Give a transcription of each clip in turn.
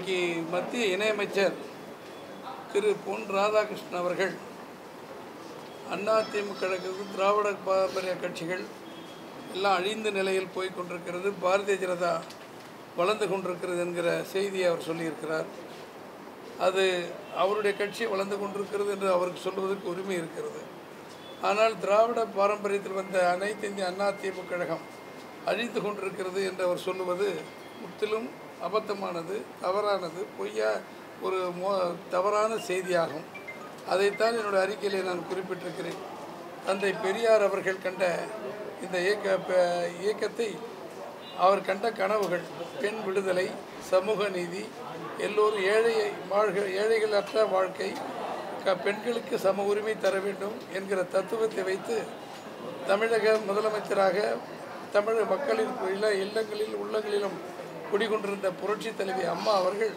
இன்றைக்கு மத்திய இணையமைச்சர் திரு பொன் ராதாகிருஷ்ணன் அவர்கள் அதிமுக திராவிட பாரம்பரிய கட்சிகள் எல்லாம் அழிந்த நிலையில் போய் கொண்டிருக்கிறது பாரதிய ஜனதா வளர்ந்து கொண்டிருக்கிறது என்கிற செய்தியை அவர் சொல்லியிருக்கிறார். அது அவருடைய கட்சி வளர்ந்து கொண்டிருக்கிறது என்று அவருக்கு சொல்வதற்கு உரிமை இருக்கிறது. ஆனால் திராவிட பாரம்பரியத்தில் வந்த அனைத்து இந்திய அண்ணா திமுக கழகம் அழிந்து கொண்டிருக்கிறது என்று அவர் சொல்லுவது முற்றிலும் அபத்தமானது தவறானது பொய்யா ஒரு மோ தவறான செய்தியாகும். அதைத்தான் என்னுடைய அறிக்கையிலே நான் குறிப்பிட்டிருக்கிறேன். தந்தை பெரியார் அவர்கள் கண்ட இந்த இயக்க இயக்கத்தை அவர் கண்ட கனவுகள் பெண் விடுதலை சமூக நீதி எல்லோரும் ஏழையை வாழ்க ஏழைகள் அற்ற வாழ்க்கை க பெண்களுக்கு சம உரிமை தர வேண்டும் என்கிற தத்துவத்தை வைத்து தமிழக முதலமைச்சராக தமிழக மக்களின் இல்ல இல்லங்களில் உள்ளங்களிலும் குடிகொண்டிருந்த புரட்சி தலைவி அம்மா அவர்கள்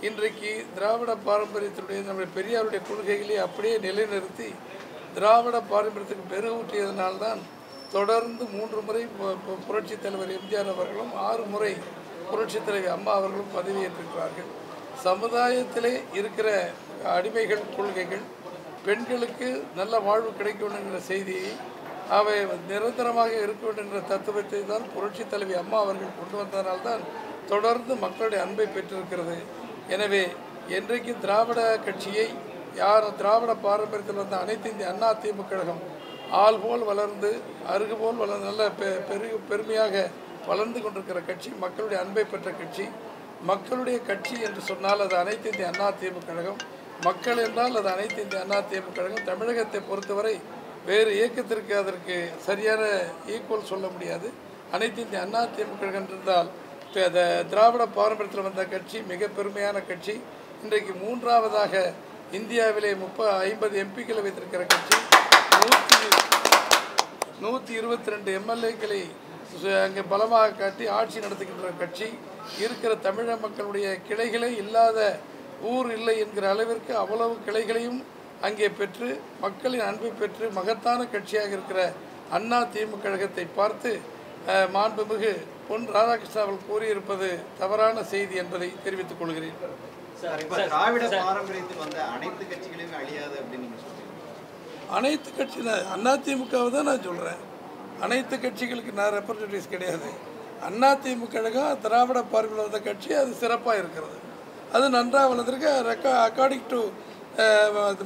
இன்றைக்கு திராவிட பாரம்பரியத்தினுடைய நம்முடைய பெரியாருடைய கொள்கைகளை அப்படியே நிலைநிறுத்தி திராவிட பாரம்பரியத்துக்கு பெருகூட்டியதனால்தான் தொடர்ந்து மூன்று முறை புரட்சி தலைவர் எம்ஜிஆர் அவர்களும் ஆறு முறை புரட்சி தலைவி அம்மா அவர்களும் பதவியேற்றிருக்கிறார்கள். சமுதாயத்திலே இருக்கிற அடிமைகள் கொள்கைகள் பெண்களுக்கு நல்ல வாழ்வு கிடைக்கணுங்கிற செய்தியை அவை நிரந்தரமாக இருக்க வேண்டும் என்ற தத்துவத்தை தான் புரட்சித் தலைவி அம்மா அவர்கள் கொண்டு வந்ததனால்தான் தொடர்ந்து மக்களுடைய அன்பை பெற்றிருக்கிறது. எனவே என்றைக்கு திராவிட கட்சியை யார் திராவிட பாரம்பரியத்தில் வந்த அனைத்து இந்திய அண்ணா திமுக கழகம் ஆள் போல் வளர்ந்து அருகு போல் வளர்ந்து நல்ல பெ பெரு பெருமையாக வளர்ந்து கொண்டிருக்கிற கட்சி மக்களுடைய அன்பை பெற்ற கட்சி மக்களுடைய கட்சி என்று சொன்னால் அது அனைத்து இந்திய அண்ணா திமுக கழகம். மக்கள் என்றால் அது அனைத்து இந்திய அண்ணா திமுக கழகம். தமிழகத்தை பொறுத்தவரை வேறு இயக்கத்திற்கு அதற்கு சரியான ஈக்குவல் சொல்ல முடியாது. அனைத்து இந்திய அண்ணா திமுக என்றிருந்தால் அந்த திராவிட பாரம்பரியத்தில் வந்த கட்சி மிக பெருமையான கட்சி இன்றைக்கு மூன்றாவதாக இந்தியாவிலே முப்ப ஐம்பது எம்பிக்களை வைத்திருக்கிற கட்சி நூற்றி நூற்றி இருபத்தி ரெண்டு எம்எல்ஏக்களை அங்கே பலமாக காட்டி ஆட்சி நடத்துகின்ற கட்சி இருக்கிற தமிழக மக்களுடைய கிளைகளே இல்லாத ஊர் இல்லை என்கிற அளவிற்கு அவ்வளவு கிளைகளையும் அங்கே பெற்று மக்களின் அன்பை பெற்று மகத்தான கட்சியாக இருக்கிற அண்ணா திமுக கழகத்தை பார்த்து மாண்புமிகு பொன் ராதாகிருஷ்ணன் அவர்கள் கூறியிருப்பது தவறான செய்தி என்பதை தெரிவித்துக் கொள்கிறேன். இப்ப திராவிட பாரம்பரியத்தில் வந்த அனைத்து கட்சியினர் அதிமுகவை தான் நான் சொல்கிறேன் அனைத்து கட்சிகளுக்கு நான் ரெப்ரசன்டேட்டிவ்ஸ் கிடையாது. அதிமுக கழகம் திராவிட பார்வையில் வந்த கட்சி அது சிறப்பாக இருக்கிறது. அது நன்றாக வளர்ந்துருக்கு. ரெக்கா அக்கார்டிங் டு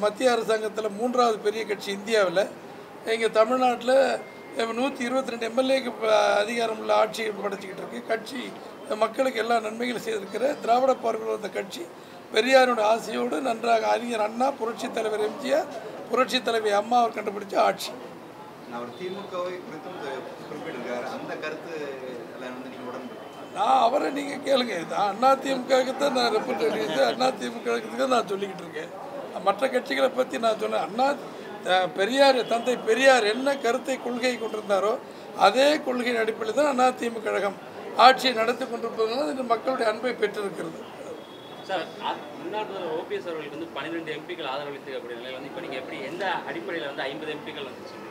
மத்திய அரசாங்கத்தில் மூன்றாவது பெரிய கட்சி இந்தியாவில். இங்கே தமிழ்நாட்டில் நூற்றி இருபத்தி ரெண்டு எம்எல்ஏக்கு அதிகாரம் உள்ள ஆட்சி படைச்சிக்கிட்டு இருக்கு. கட்சி மக்களுக்கு எல்லா நன்மைகளும் செய்திருக்கிற திராவிட பார்வையில் வந்த கட்சி. பெரியாரோட ஆசையோடு நன்றாக அறிஞர் அண்ணா புரட்சித் தலைவர் எம்ஜிஆர் புரட்சித் தலைவி அம்மா அவர் கண்டுபிடிச்ச ஆட்சி. நான் அவரை நீங்கள் கேளுங்க. நான் அண்ணா திமுகவுக்கு தான் நான் ரெப்ரசன்டேட்டிவ் அண்ணா திமுகவுக்கு தான் நான் சொல்லிக்கிட்டு இருக்கேன். மற்ற கட்சிகளை பற்றி நான் சொன்னேன். அண்ணா பெரியார் தந்தை பெரியார் என்ன கருத்தை கொள்கை கொண்டிருந்தாரோ அதே கொள்கையின் அடிப்படையில் தான் அண்ணா திமுக கழகம் ஆட்சியை நடத்தி கொண்டிருப்பதனால இது மக்களுடைய அன்பை பெற்றிருக்கிறது. சார் முன்னாள் முதல்வர் ஓபிஎஸ் அவர்களுக்கு வந்து பன்னிரெண்டு எம்பிக்கள் ஆதரவளித்திருக்கக்கூடிய நிலையில் வந்து இப்போ நீங்கள் எப்படி எந்த அடிப்படையில் வந்து ஐம்பது எம்பிக்கள் வந்து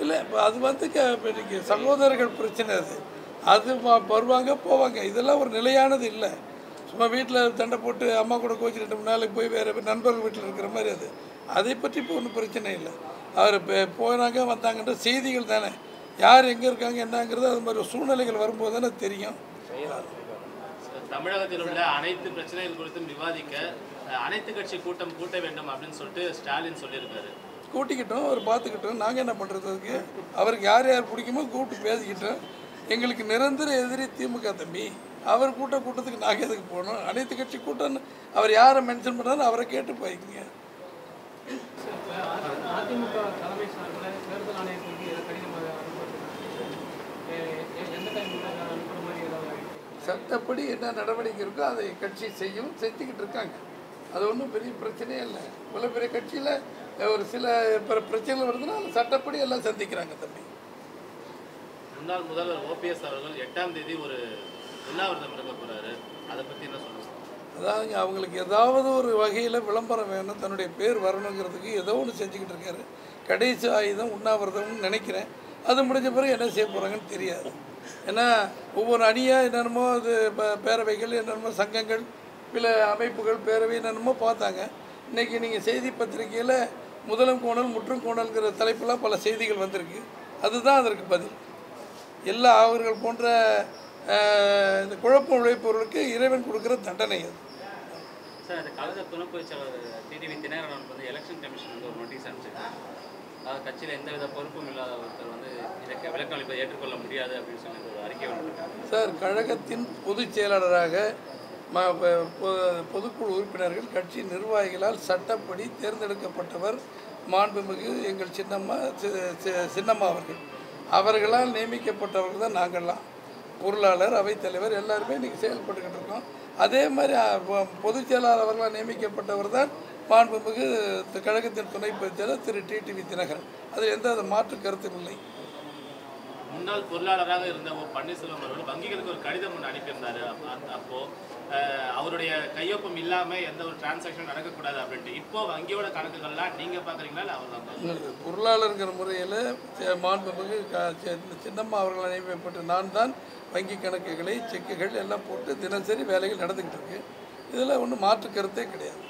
இல்லை இப்போ அது வந்து க- இப்ப இன்னைக்கு சகோதரர்கள் பிரச்சனை அது. அது வருவாங்க போவாங்க. இதெல்லாம் ஒரு நிலையானது இல்லை. சும்மா வீட்டில் சண்டை போட்டு அம்மா கூட கோச்சு ரெண்டு மூணு நாளைக்கு போய் வேறு நண்பர்கள் வீட்டில் இருக்கிற மாதிரி அது. அதை பற்றி இப்போ ஒன்றும் பிரச்சனை இல்லை. அவர் இப்போ போனாங்க வந்தாங்கன்ற செய்திகள் தானே. யார் எங்கே இருக்காங்க என்னங்கிறது அது மாதிரி சூழ்நிலைகள் வரும்போது தானே தெரியும். தமிழகத்தில் உள்ள அனைத்து பிரச்சனைகள் குறித்தும் விவாதிக்க அனைத்து கட்சி கூட்டம் கூட்ட வேண்டும் அப்படின்னு சொல்லிட்டு ஸ்டாலின் சொல்லியிருக்காரு. கூட்டிக்கிட்டோம் அவர் பார்த்துக்கிட்டோம். நாங்கள் என்ன பண்ணுறது அதுக்கு? அவருக்கு யார் யார் பிடிக்குமோ கூப்பிட்டு பேசிக்கிட்டோம். எங்களுக்கு நிரந்தர எதிரி திமுக தம்பி. அவர் கூட்ட கூட்டத்துக்கு நாங்கள் எதுக்கு போகணும் அனைத்து கட்சி கூட்டம்னு அவர் யாரை மென்ஷன் பண்ணாரு அவரை கேட்டு போய்க்குங்க? சட்டப்படி என்ன நடவடிக்கை இருக்கோ அதை கட்சி செய்யும் செஞ்சுக்கிட்டு இருக்காங்க. அது ஒன்றும் பெரிய பிரச்சனையே இல்லை. இவ்வளோ பெரிய கட்சியில் ஒரு சில பிற பிரச்சனைகள் வருதுன்னா சட்டப்படி எல்லாம் சந்திக்கிறாங்க தம்பி. முன்னாள் முதல்வர் ஓபிஎஸ் அவர்கள் எட்டாம் தேதி ஒரு அதை அதாவதுங்க அவங்களுக்கு ஏதாவது ஒரு வகையில் விளம்பரம் வேணும் தன்னுடைய பேர் வரணுங்கிறதுக்கு ஏதோ ஒன்று செஞ்சுக்கிட்டு இருக்காரு. கடைசி ஆயுதம் உண்ணாவிரதம்னு நினைக்கிறேன். அது முடிஞ்ச பிறகு என்ன செய்ய போகிறாங்கன்னு தெரியாது. ஏன்னா ஒவ்வொரு அணியாக என்னென்னமோ அது ப- பேரவைகள் என்னென்னமோ சங்கங்கள் சில அமைப்புகள் பேரவை என்னென்னமோ பார்த்தாங்க. இன்றைக்கி நீங்கள் செய்தி பத்திரிகையில் முதலும் கோணல் முற்றும் கோணல்ங்கிற தலைப்பெல்லாம் பல செய்திகள் வந்திருக்கு. அதுதான் அதற்கு பதில். எல்லா அவர்கள் போன்ற இந்த குழப்பம் உழைப்பவர்களுக்கு இறைவன் கொடுக்குற தண்டனை அது. சார் கழக துணை பொதுச்செயலாளர் டிடிவி தினகரன் வந்து எலெக்ஷன் கமிஷன் வந்து ஒரு நோட்டீஸ் அனுப்பிச்சிருக்காங்க அதாவது கட்சியில் எந்தவித பொறுப்பும் இல்லாத ஒருத்தர் வந்து இதற்கு விளக்கம் அளிப்பதை ஏற்றுக்கொள்ள முடியாது அப்படின்னு சொல்லி ஒரு அறிக்கை வந்துருக்காங்க சார் கழகத்தின் பொதுச் செயலாளராக ம பொதுக்குழு உறுப்பினர்கள் கட்சி நிர்வாகிகளால் சட்டப்படி தேர்ந்தெடுக்கப்பட்டவர் மாண்புமிகு எங்கள் சின்னம்மா சின்னம்மா அவர்கள். அவர்களால் நியமிக்கப்பட்டவர்கள் தான் நாங்கள்லாம். பொருளாளர் அவைத்தலைவர் எல்லாருமே இன்றைக்கி செயல்பட்டுக்கிட்டு இருக்கோம். அதே மாதிரி பொதுச் செயலாளர் நியமிக்கப்பட்டவர் தான் மாண்புமிகு கழகத்தின் துணை பொதுச்செயலர் திரு. டிடிவி தினகரன் அதில் எந்த வித மாற்று கருத்தும் இல்லை. முன்னாள் பொருளாளராக இருந்த ஓ பன்னீர்செல்வம் அவர்கள் வங்கிகளுக்கு ஒரு கடிதம் ஒன்று அனுப்பியிருந்தார். அப்ப- அப்போ அவருடைய கையொப்பம் இல்லாமல் எந்த ஒரு டிரான்சாக்ஷன் நடக்கக்கூடாது அப்படின்ட்டு. இப்போ வங்கியோட கணக்குகள்லாம் நீங்கள் பார்க்குறீங்களா இல்லை அவர் தான் பொருளாளருங்கிற முறையில் மாண்புமிகு சின்னம்மா அவர்கள் அனுப்பப்பட்டு நான் தான் வங்கி கணக்குகளை செக்குகள் எல்லாம் போட்டு தினசரி வேலைகள் நடந்துக்கிட்டு இருக்கு. இதில் ஒன்றும் மாற்று கருத்தே கிடையாது.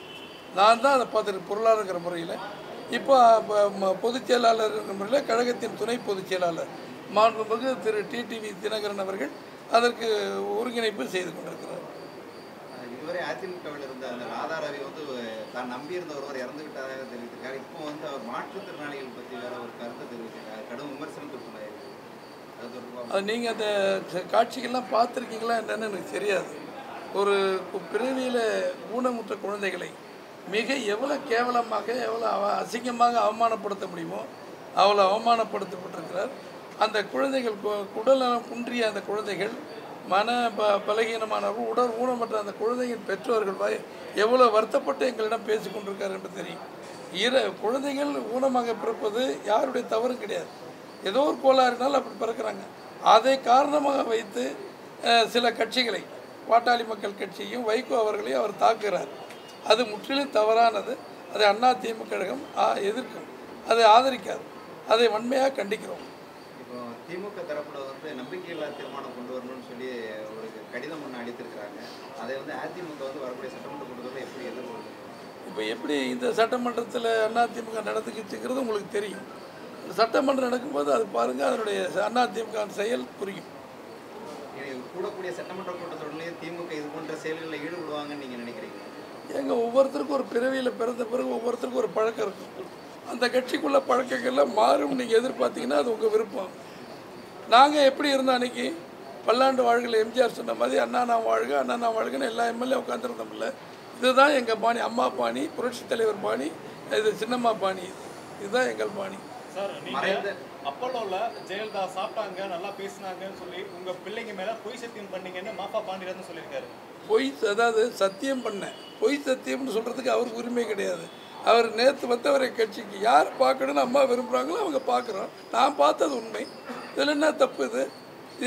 நான் தான் அதை பார்த்துட்டு பொருளாளருங்கிற முறையில். இப்போ ம- பொதுச் செயலாளருங்கிற முறையில் கழகத்தின் துணை பொதுச் செயலாளர் மாண்புமிகு திரு டிடிவி தினகரன் அவர்கள் அதற்கு ஒருங்கிணைப்பு செய்து கொண்டிருக்கிறார். இதுவரை அதிமுகவில் இருந்த அந்த ராதா ரவி வந்து தான் நம்பியிருந்த ஒருவர் இறந்து விட்டதாக தெரிவித்திருக்காரு. இப்போ வந்து அவர் மாற்றுத்திறனாளிகள் பற்றி வேற ஒரு கருத்தை தெரிவித்திருக்காரு. கடும் விமர்சனத்துக்குள்ளாயிருக்கு அது அது நீங்கள் அந்த காட்சிகள்லாம் பார்த்துருக்கீங்களா என்னன்னு எனக்கு தெரியாது. ஒரு பிறவியில் ஊனமுற்ற குழந்தைகளை மிக எவ்வளோ கேவலமாக எவ்வளோ அவ அசிங்கமாக அவமானப்படுத்த முடியுமோ அவ்வளோ அவமானப்படுத்தப்பட்டிருக்கிறார். அந்த குழந்தைகள் கு- குடல்நலம் குன்றிய அந்த குழந்தைகள் மன ப பலகீனமானவர்கள் உடல் ஊனமற்ற அந்த குழந்தையின் பெற்றோர்கள் வாய் எவ்வளோ வருத்தப்பட்டு எங்களிடம் பேசி கொண்டிருக்கார் என்று தெரியும். இர குழந்தைகள் ஊனமாக பிறப்பது யாருடைய தவறும் கிடையாது. ஏதோ ஒரு கோளாறுனால் அப்படி பிறக்கிறாங்க. அதை காரணமாக வைத்து சில கட்சிகளை பாட்டாளி மக்கள் கட்சியையும் வைகோ அவர்களையும் அவர் தாக்குகிறார். அது முற்றிலும் தவறானது. அதை அண்ணா திமுக கழகம் ஆ- எதிர்க்கும். அதை ஆதரிக்காது. அதை வன்மையாக கண்டிக்கிறோம். திமுக தரப்புல வந்து நம்பிக்கையில்லா தீர்மானம் கொண்டு வரணும்னு சொல்லி ஒரு கடிதம் ஒன்று அளித்திருக்கிறாங்க. அதை வந்து அதிமுக வந்து வரக்கூடிய சட்டமன்ற கூட்டத்தில் எப்படி எதிர்கொள்ளும் இப்போ எப்படி இந்த சட்டமன்றத்தில் அதிமுக நடந்துக்கிச்சுங்கிறது உங்களுக்கு தெரியும். சட்டமன்றம் நடக்கும்போது அது பாருங்கள் அதனுடைய அதிமுக செயல் புரியும். இது கூடக்கூடிய சட்டமன்ற கூட்டத்தொடர்லேயே திமுக இது போன்ற செயல்களில் ஈடுபடுவாங்கன்னு நீங்கள் நினைக்கிறீங்க? எங்க ஒவ்வொருத்தருக்கும் ஒரு பிறவியில் பிறந்த பிறகு ஒவ்வொருத்தருக்கும் ஒரு பழக்கம் இருக்கும். அந்த கட்சிக்குள்ள பழக்கங்கள்லாம் மாறும் நீங்கள் எதிர்பார்த்தீங்கன்னா அது உங்கள் விருப்பம். நாங்கள் எப்படி இருந்தோம் அன்னைக்கு? பல்லாண்டு வாழ்கள் எம்ஜிஆர் சொன்ன மாதிரி அண்ணா நான் வாழ்க அண்ணா நான் வாழ்கன்னு எல்லா எம்எல்ஏ உட்காந்துருந்தோம்ல இதுதான் எங்கள் பாணி. அம்மா பாணி புரட்சி தலைவர் பாணி இது சின்னம்மா பாணி. இதுதான் எங்கள் பாணி. சார் நீங்க மறைந்த அப்பல்லோல ஜெயலலிதா சாப்பிட்டாங்க நல்லா பேசினாங்கன்னு சொல்லி உங்க பிள்ளைங்க மேல பொய் சத்தியம் பண்ணீங்கன்னு மாப்பா பாண்டியராஜன் சொல்லியிருக்காரு. பொய் அதாவது சத்தியம் பண்ணேன். பொய் சத்தியம்னு சொல்கிறதுக்கு அவருக்கு உரிமை கிடையாது. அவர் நேற்று வந்தவரை கட்சிக்கு யார் பார்க்கணும்னு அம்மா விரும்புகிறாங்களோ அவங்க பார்க்குறோம். நான் பார்த்தது உண்மை. இதில் என்ன தப்பு இது?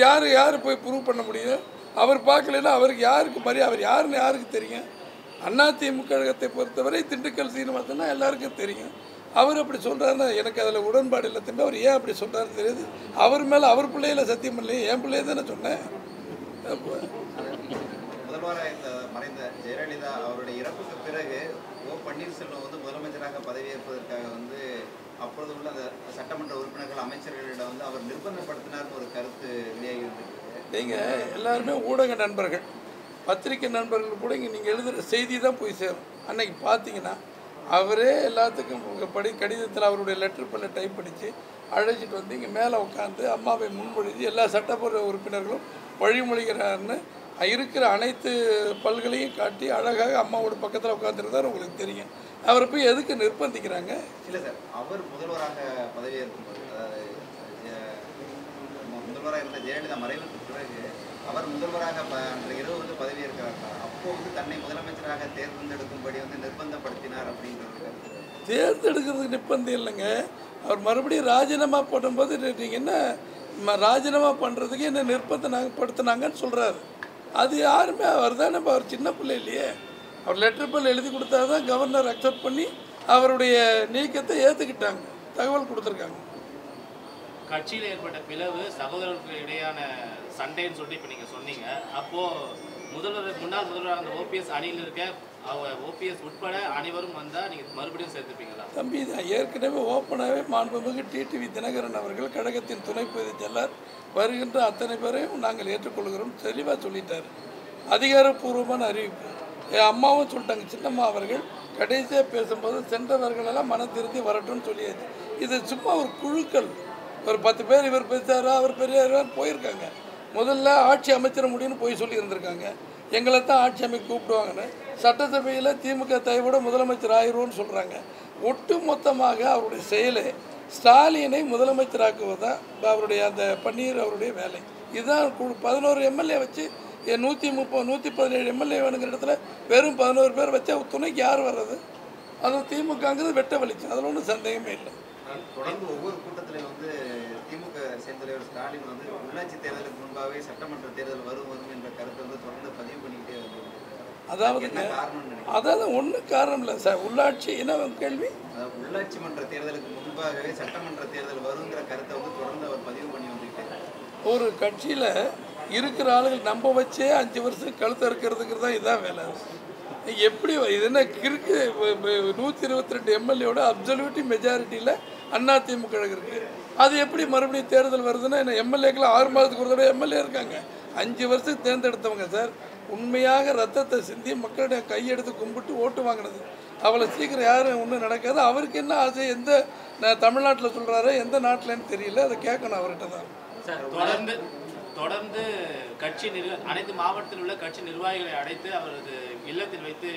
யார் யார் போய் ப்ரூவ் பண்ண முடியும்? அவர் பார்க்கலன்னா அவருக்கு யாருக்கு மரியாதை அவர் யாருன்னு யாருக்கு தெரியும்? அண்ணா திமுக கழகத்தை பொறுத்தவரை திண்டுக்கல் சீனிவாசன்னா எல்லாருக்கும் தெரியும். அவர் அப்படி சொல்கிறாருன்னா எனக்கு அதில் உடன்பாடு இல்லை திண்டு அவர் ஏன் அப்படி சொல்கிறாரு தெரியுது. அவர் மேலே அவர் பிள்ளையில சத்தியம் இல்லையே. என் பிள்ளைய தானே சொன்னேன். முதல்வராக மறைந்த ஜெயலலிதா அவருடைய இறப்புக்கு பிறகு ஓ பன்னீர்செல்வம் வந்து முதலமைச்சராக பதவியேற்பதற்காக வந்து அப்பொழுது உள்ள அந்த சட்டமன்ற அமைச்சர்களிடம் வந்து அவர் நிர்பந்தப்படுத்தினார்னு ஒரு கருத்து வெளியாகி இருந்திருக்கு நீங்கள் எல்லாருமே ஊடக நண்பர்கள். பத்திரிக்கை நண்பர்கள் கூட இங்கே நீங்கள் எழுதுகிற செய்தி தான் போய் சேரும். அன்னைக்கு பார்த்தீங்கன்னா அவரே எல்லாத்துக்கும் உங்கள் படி கடிதத்தில் அவருடைய லெட்டர் பல்ல டைப் படித்து அழைச்சிட்டு வந்து இங்கே மேலே உட்காந்து அம்மாவை முன்மொழிஞ்சு எல்லா சட்டமன்ற உறுப்பினர்களும் வழிமொழிகிறார்னு இருக்கிற அனைத்து பல்களையும் காட்டி அழகாக அம்மாவோட பக்கத்தில் உட்காந்துருந்தார் உங்களுக்கு தெரியும். அவரை போய் எதுக்கு நிர்பந்திக்கிறாங்க? இல்லை சார் அவர் முதல்வராக பதவியேற்கும் போது அதாவது ஜெ- மு- முதல்வராக ஜெயலலிதா மறைவுக்கு பிறகு அவர் முதல்வராக அந்த இரவு வந்து பதவியேற்கிறார். அப்போ வந்து தன்னை முதலமைச்சராக தேர்ந்தெடுக்கும்படி வந்து நிர்பந்தப்படுத்தினார் அப்படின்றது தேர்ந்தெடுக்கிறதுக்கு நிர்பந்தம் இல்லைங்க. அவர் மறுபடியும் ராஜினாமா பண்ணும்போது நீங்கள் என்ன ம- ராஜினாமா பண்ணுறதுக்கு என்ன நிர்பந்தம் படுத்தினாங்கன்னு சொல்கிறாரு அது யாருமே அவர் தானே அவர் சின்ன பிள்ளை இல்லையே. அவர் லெட்டர் பல் எழுதி கொடுத்தா தான் கவர்னர் அக்செப்ட் பண்ணி அவருடைய நீக்கத்தை ஏற்றுக்கிட்டாங்க தகவல் கொடுத்துருக்காங்க. கட்சியில் ஏற்பட்ட பிளவு சகோதரர்களுக்கு இடையான சண்டைன்னு சொல்லிட்டு இப்போ நீங்கள் சொன்னீங்க. அப்போது முதல்வர் முன்னாள் முதல்வராக அந்த ஓபிஎஸ் அணியில் இருக்க ஓபிஎஸ் உட்பட அனைவரும் வந்தால் நீங்கள் மறுபடியும் சேர்த்துப்பீங்களா? தம்பி தான் ஏற்கனவே ஓப்பனாகவே மாண்புமிகு டிடிவி தினகரன் அவர்கள் கழகத்தின் துணை பொதுச் செயலர் வருகின்ற அத்தனை பேரையும் நாங்கள் ஏற்றுக்கொள்கிறோம். தெளிவாக சொல்லிட்டார். அதிகாரப்பூர்வமான அறிவிப்பு. என் அம்மாவும் சொல்லிட்டாங்க சின்னம்மா அவர்கள் கடைசியாக பேசும்போது சென்றவர்களெல்லாம் மன திருத்தி வரட்டும்னு சொல்லியாச்சு. இது சும்மா ஒரு குழுக்கள். ஒரு பத்து பேர் இவர் பேசாரா அவர் பெரியார் போயிருக்காங்க. முதல்ல ஆட்சி அமைச்சிட முடியும்னு போய் சொல்லி இருந்திருக்காங்க. எங்களை தான் ஆட்சி அமைக்க கூப்பிடுவாங்கன்னு. சட்டசபையில் திமுக தயவோட முதலமைச்சர் ஆயிடுவோம்னு சொல்கிறாங்க ஒட்டு மொத்தமாக அவருடைய செயலே ஸ்டாலினை முதலமைச்சராக்குவது தான் அவருடைய அந்த பன்னீர் அவருடைய வேலை. இதுதான் கு- பதினோரு எம்எல்ஏ வச்சு என் நூற்றி முப்பது நூற்றி பதினேழு எம்எல்ஏ வேணுங்கிற இடத்துல வெறும் பதினோரு பேர் வச்சா துணைக்கு யார் வர்றது? அதுவும் திமுகங்கிறது வெட்ட வலிச்சு அதில் ஒன்றும் சந்தேகமே இல்லை. தொடர்ந்து ஒவ்வொரு கூட்டத்திலையும் செயல்தலைவர் ஸ்டாலின் வந்து உள்ளாட்சி தேர்தலுக்கு முன்பாகவே சட்டமன்ற தேர்தல் வரும் வரும் என்ற கருத்தை வந்து தொடர்ந்து பதிவு பண்ணிக்கிட்டே வந்து அதாவது அதாவது ஒன்றும் காரணம் இல்லை சார். உள்ளாட்சி என்ன கேள்வி? உள்ளாட்சி மன்ற தேர்தலுக்கு முன்பாகவே சட்டமன்ற தேர்தல் வருங்கிற கருத்தை வந்து தொடர்ந்து அவர் பதிவு பண்ணி வந்துக்கிட்டே. ஒரு கட்சியில் இருக்கிற ஆளுகள் நம்ப வச்சே அஞ்சு வருஷம் கழுத்து இருக்கிறதுக்கு தான் இதான் வேலை. எப்படி இது என்ன கிறுக்கு நூற்றி இருபத்தி ரெண்டு எம்எல்ஏவோட அப்சல்யூட்டி மெஜாரிட்டியில் அண்ணா திமுக இருக்கு. அது எப்படி மறுபடியும் தேர்தல் வருதுன்னா என்ன எம்எல்ஏக்கெலாம் ஆறு மாதத்துக்கு ஒரு தடவை எம்எல்ஏ இருக்காங்க. அஞ்சு வருஷத்துக்கு தேர்ந்தெடுத்தவங்க சார். உண்மையாக ரத்தத்தை சிந்தி மக்களுடைய கையெடுத்து கும்பிட்டு ஓட்டு வாங்கினது. அவ்வளோ சீக்கிரம் யாரும் ஒன்றும் நடக்காது. அவருக்கு என்ன ஆசை எந்த நான் தமிழ்நாட்டில் சொல்கிறாரோ எந்த நாட்டிலன்னு தெரியல. அதை கேட்கணும் அவர்கிட்ட தான். தொடர்ந்து தொடர்ந்து கட்சி நிர்வ அனைத்து மாவட்டத்தில் உள்ள கட்சி நிர்வாகிகளை அடைத்து அவரது இல்லத்தில் வைத்து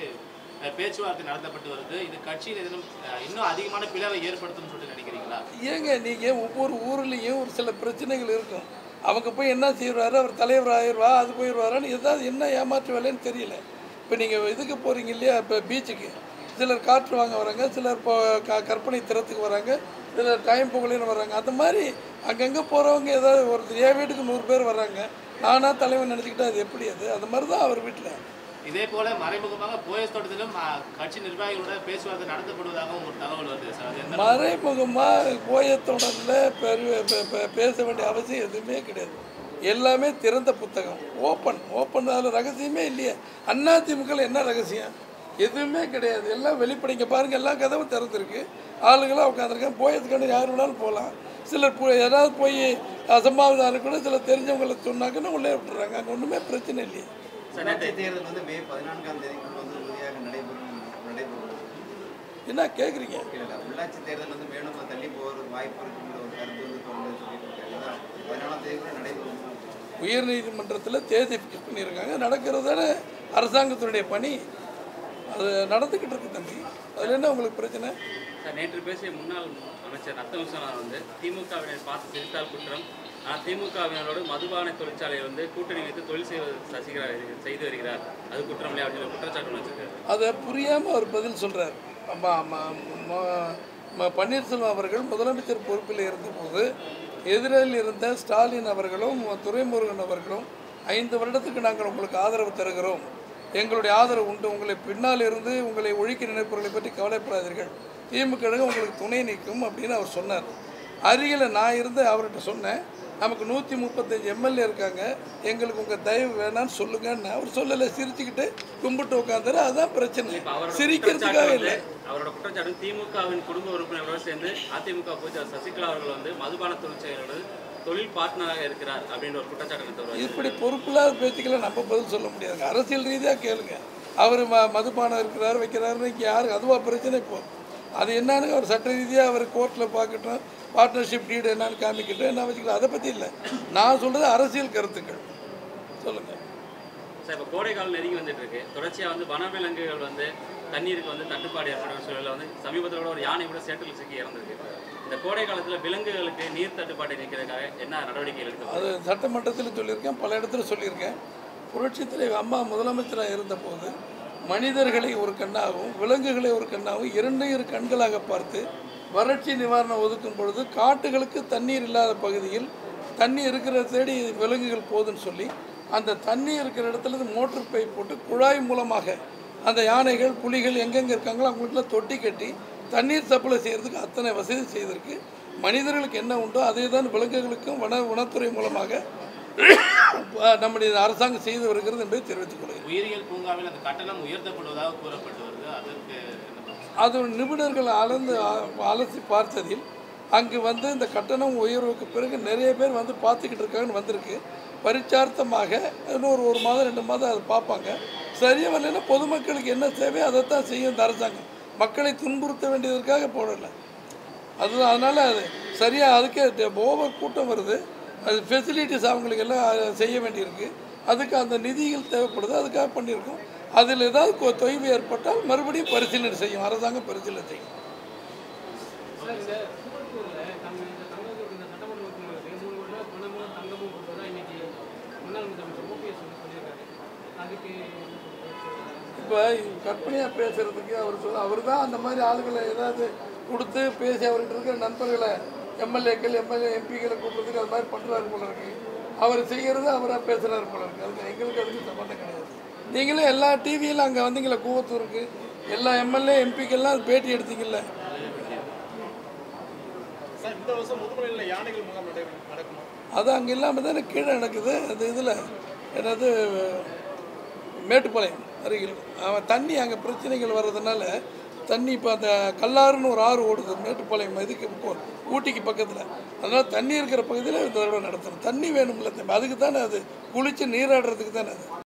பேச்சுவார்த்தை நடத்தப்பட்டு வருது. இது கட்சியில் எதிலும் இன்னும் அதிகமான பிளவை ஏற்படுத்தும் சொல்லிட்டு நினைக்கிறீங்களா? ஏங்க நீங்கள் ஒவ்வொரு ஊர்லேயும் ஒரு சில பிரச்சனைகள் இருக்கும். அவங்க போய் என்ன செய்வாரு அவர் தலைவர் ஆயிடுவா அது போயிடுவாரான்னு ஏதாவது என்ன ஏமாற்று வேலைன்னு தெரியல. இப்போ நீங்கள் இதுக்கு போகிறீங்க இல்லையா இப்போ பீச்சுக்கு? சிலர் காற்று வாங்க வராங்க சிலர் இப்போ க கற்பனை திறத்துக்கு வராங்க சிலர் டைம் புகழின்னு வராங்க. அந்த மாதிரி அங்கங்கே போகிறவங்க ஏதாவது ஒரு என் வீட்டுக்கு நூறு பேர் வர்றாங்க நானாக தலைவன் நினச்சிக்கிட்டா அது எப்படி அது? அந்த மாதிரி தான் அவர் வீட்டில் இதே போல மறைமுகமாக போயஸ் தோட்டத்திலும் கட்சி நிர்வாகிகளோட பேச்சுவார்த்தை நடத்தப்படுவதாகவும் ஒரு தகவல் வருது சார். மறைமுகமாக போயத்தொடரில் பெரு பே- பே- பேச வேண்டிய அவசியம் எதுவுமே கிடையாது. எல்லாமே திறந்த புத்தகம். ஓப்பன் ஓப்பன் அதில் ரகசியமே இல்லையே. அண்ணா திமுகவில் என்ன ரகசியம்? எதுவுமே கிடையாது. எல்லாம் வெளிப்படைங்க. பாருங்கள் எல்லா கதவும் திறந்துருக்கு. ஆளுங்களாம் உட்காந்துருக்கேன் போயத்துக்கான யார் வேணாலும் போகலாம். சிலர் போ யாராவது போய் அசம்பாவிதாரம் கூட சிலர் தெரிஞ்சவங்களை சொன்னாங்கன்னு உள்ளே விட்டுறாங்க. அங்கே ஒன்றுமே பிரச்சனை இல்லையே. தேர்தல் வந்து மே பதினான்காம் தேதிக்குள் வந்து உறுதியாக நடைபெறும் நடைபெறும். என்ன கேட்குறீங்க இல்லை உள்ளாட்சி தேர்தல் வந்து மேலும் தள்ளி போகிறதுக்கு வாய்ப்பு இருக்குங்கிற ஒரு கருத்து வந்து தொடர்ந்து சொல்லிட்டு பதினாலாம் தேதிக்குள்ள நடைபெறும். உயர்நீதிமன்றத்தில் தேதி ஃபிக்ஸ் பண்ணியிருக்காங்க. நடக்கிறது தானே அரசாங்கத்தினுடைய பணி. அது நடந்துக்கிட்டு இருக்கு தம்பி. அதில் என்ன உங்களுக்கு பிரச்சனை? சார் நேற்று பேசிய முன்னாள் அமைச்சர் ரத்த விஸ்வநாதன் வந்து திமுகவினர் பார்த்து சிரித்தால் குற்றம். ஆனால் திமுகவினரோடு மதுபான தொழிற்சாலையை வந்து கூட்டணி வைத்து தொழில் செய்வது சசிகலா செய்து வருகிறார். அது குற்றம் இல்லையா? அப்படின்னு குற்றச்சாட்டு வச்சிருக்காரு. அதை புரியாமல் அவர் பதில் சொல்கிறார் பன்னீர்செல்வம் அவர்கள் முதலமைச்சர் பொறுப்பில் இருந்தபோது எதிரில் இருந்த ஸ்டாலின் அவர்களும் துரைமுருகன் அவர்களும் ஐந்து வருடத்துக்கு நாங்கள் உங்களுக்கு ஆதரவு தருகிறோம். எங்களுடைய ஆதரவு உண்டு. உங்களை பின்னால் இருந்து உங்களை ஒழிக்க நினைப்பவர்களை பற்றி கவலைப்படாதீர்கள். திமுக உங்களுக்கு துணை நிற்கும் அப்படின்னு அவர் சொன்னார். அருகில் நான் இருந்து அவர்கிட்ட சொன்னேன். நமக்கு நூற்றி முப்பத்தஞ்சு எம்எல்ஏ இருக்காங்க. எங்களுக்கு உங்கள் தயவு வேணான்னு சொல்லுங்கன்னு அவர் சொல்லலை. சிரிச்சுக்கிட்டு கும்பிட்டு உட்காந்துரு அதுதான் பிரச்சனை. சிரிக்கிறதுக்காக இல்லை. அவரோட குற்றச்சாட்டு திமுகவின் குடும்ப உறுப்பினர்களோடு சேர்ந்து அதிமுக பொதுச் சசிகலா அவர்கள் வந்து மதுபான தொழிற்சாலையோடு தொழில் பார்ட்னராக இருக்கிறார் அப்படின்ற ஒரு குற்றச்சாட்டு இப்படி பொறுப்பில்லாத பேச்சுக்களை நம்ம பதில் சொல்ல முடியாதுங்க அரசியல் ரீதியாக கேளுங்க. அவர் ம மதுபானம் இருக்கிறார் வைக்கிறாருன்னு இங்கே யாருக்கு அதுவா பிரச்சனை இப்போ. அது என்னன்னு அவர் சட்ட ரீதியாக அவர் கோர்ட்டில் பார்க்கட்டும் பார்ட்னர்ஷிப் டீடு என்னன்னு காமிக்கட்டும் என்ன வச்சுக்கலாம் அதை பற்றி இல்லை. நான் சொல்கிறது அரசியல் கருத்துக்கள். சொல்லுங்கள் சார் இப்போ கோடை காலம் நெருங்கி வந்துட்டு இருக்கு தொடர்ச்சியாக வந்து வனவிலங்குகள் வந்து தண்ணீருக்கு வந்து தட்டுப்பாடு ஏற்படும் சூழலில் வந்து சமீபத்தில் கூட ஒரு யானை கூட சேற்றில் சிக்கி இறந்திருக்கு. இந்த கோடை காலத்தில் விலங்குகளுக்கு நீர் தட்டுப்பாடு நிற்கிறதுக்காக என்ன நடவடிக்கை எடுக்கும் அது சட்டமன்றத்தில் சொல்லியிருக்கேன் பல இடத்துல சொல்லியிருக்கேன். புரட்சித் அம்மா முதலமைச்சராக இருந்தபோது மனிதர்களை ஒரு கண்ணாகவும் விலங்குகளை ஒரு கண்ணாகவும் இரண்டையும் இரு கண்களாக பார்த்து வறட்சி நிவாரணம் ஒதுக்கும் பொழுது காட்டுகளுக்கு தண்ணீர் இல்லாத பகுதியில் தண்ணி இருக்கிற தேடி விலங்குகள் போகுதுன்னு சொல்லி அந்த தண்ணி இருக்கிற இடத்துல மோட்டர் பைப் போட்டு குழாய் மூலமாக அந்த யானைகள் புலிகள் எங்கெங்கே இருக்காங்களோ அவங்களுக்குலாம் தொட்டி கட்டி தண்ணீர் சப்ளை செய்கிறதுக்கு அத்தனை வசதி செய்திருக்கு. மனிதர்களுக்கு என்ன உண்டோ அதே தான் விலங்குகளுக்கும் வன வனத்துறை மூலமாக நம்முடைய அரசாங்கம் செய்து வருகிறது என்பதை தெரிவித்துக் கொள்கிறேன். உயிரியல் பூங்காவில் அந்த கட்டணம் உயர்த்தப்படுவதாக கூறப்பட்டு வருது அதற்கு என்ன பதில்? அது நிபுணர்கள் அளந்து அ- அலசி பார்த்ததில் அங்கு வந்து இந்த கட்டணம் உயர்வுக்கு பிறகு நிறைய பேர் வந்து பார்த்துக்கிட்டு இருக்காங்கன்னு வந்திருக்கு. பரிச்சார்த்தமாக இன்னொரு ஒரு மாதம் ரெண்டு மாதம் அதை பார்ப்பாங்க. சரியாக வரலைன்னா பொதுமக்களுக்கு என்ன தேவையோ அதைத்தான் செய்யும் இந்த அரசாங்கம். மக்களை துன்புறுத்த வேண்டியதற்காக போடலை. அதுதான் அதனால் அது சரியாக அதுக்கே ஓவர் கூட்டம் வருது. அது ஃபெசிலிட்டிஸ் அவங்களுக்கு எல்லாம் செய்ய வேண்டியிருக்கு. அதுக்கு அந்த நிதிகள் தேவைப்படுது. அதுக்காக பண்ணியிருக்கோம். அதில் ஏதாவது கொ- தொய்வு ஏற்பட்டால் மறுபடியும் பரிசீலனை செய்யும். அரசாங்கம் பரிசீலனை செய்யும் சார் இந்த திருப்பத்தூரில் தங்க இந்த தங்கத்துக்கு இந்த சட்டமன்ற உறுப்பினருக்கு மூணு கோடி ரூபாய் பணமும் தங்கமும் கொடுத்ததா இன்னைக்கு முன்னாள் முதலமைச்சர் ஓபிஎஸ் வந்து சொல்லியிருக்காரு அதுக்கு இப்போ கற்பனையாக பேசுகிறதுக்கு அவர் சொல்ல அவர் தான் அந்த மாதிரி ஆளுகளை ஏதாவது கொடுத்து பேசி அவர்கிட்ட இருக்கிற நண்பர்களை எம்எல்ஏக்கள் எம்எல்ஏ எம்பிக்களை கூப்பிட்றதுக்கு அது மாதிரி பண்ணுறாரு போல இருக்கு. அவர் செய்கிறது அவராக பேசுகிறாரு போல இருக்கு. அதுக்கு எங்களுக்கு அதுக்கு சம்மந்தம் கிடையாது. நீங்களே எல்லா டிவியிலும் அங்கே வந்தீங்களே கூவத்தூருக்கு. எல்லா எம்எல்ஏ எம்பிக்கெல்லாம் பேட்டி எடுத்தீங்கல்ல. அது அங்கே இல்லாமல் தானே கீழே நடக்குது. அது இதில் என்னது மேட்டுப்பாளையம். அருகில் அவன் தண்ணி அங்கே பிரச்சனைகள் வர்றதுனால தண்ணி இப்போ அந்த கல்லாறுன்னு ஒரு ஆறு ஓடுது மேட்டுப்பாளையம் இதுக்கு போ ஊட்டிக்கு பக்கத்தில். அதனால் தண்ணி இருக்கிற பகுதியில் இந்த தடவை நடத்தணும். தண்ணி வேணும்ல தம்பி அதுக்கு தானே அது குளித்து நீராடுறதுக்கு தானே அது?